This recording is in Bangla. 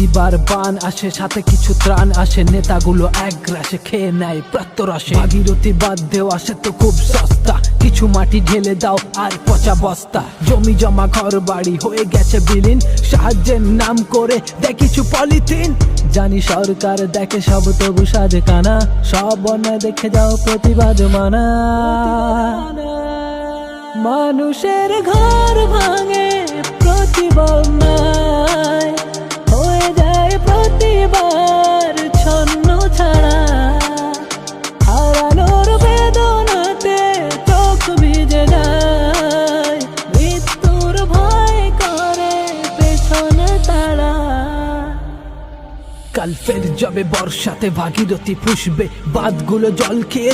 প্রতিবার বান আসে, সাথে কিছু ত্রাণ আসে। নেতাগুলো এক গ্রাসে খেয়ে নেয় প্রত্যরসে ভাগীরথী বাদ দেওয়া সে তো খুব সস্তা। কিছু মাটি ঢেলে দাও আর পচা বস্তা। জমি জমা ঘর বাড়ি হয়ে গেছে বিলীন। সাহায্যের নাম করে দেয় কিছু পলিথিন। জানি সরকার দেখে সব, তবু সাজে কানা। সব অন্যায় দেখে যাও প্রতিবাদ মানা। মানুষের ঘর ভাঙে। কাল ফের যাবে বর্ষাতে ভাগীরথী পুষবে বাদগুলো জল খেয়ে